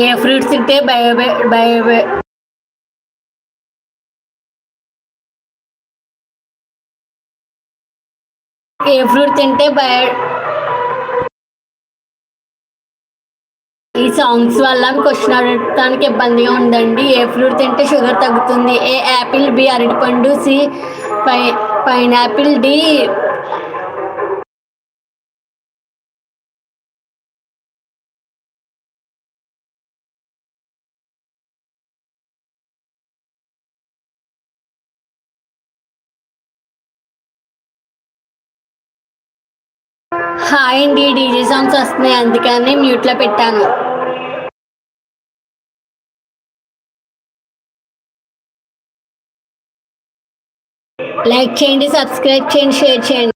ఏ fruits తింటే బయో బయో ఏ ఫ్రూట్ తింటే బయో ఈ సాంగ్స్ వల్ల క్వశ్చన్ అడగడానికి ఇబ్బందిగా ఉందండి. ఏ ఫ్రూట్ తింటే షుగర్ తగ్గుతుంది? ఏ యాపిల్ బి అరటిపండు సి పై పైనాపిల్ డి హాయ్ అండి డీజే సాంగ్స్ వస్తున్నాయి అందుకని మ్యూట్లో పెట్టాను. లైక్ చేయండి సబ్స్క్రైబ్ చేయండి షేర్ చేయండి.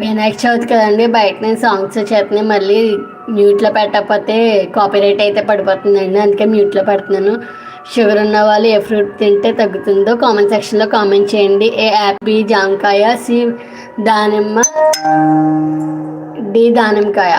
వినాయక చవితి కదండి. బయట నేను సాంగ్స్ చేతనే మళ్ళీ మ్యూట్లో పెట్టకపోతే కాపీరైట్ అయితే పడిపోతుందండి. అందుకే మ్యూట్లో పెడుతున్నాను. షుగర్ ఉన్న వాళ్ళు ఏ ఫ్రూట్ తింటే తగ్గుతుందో కామెంట్ సెక్షన్లో కామెంట్ చేయండి. ఏ యాపీ? జాంకాయ సి దానిమ్మ డి దానిమ్మకాయ.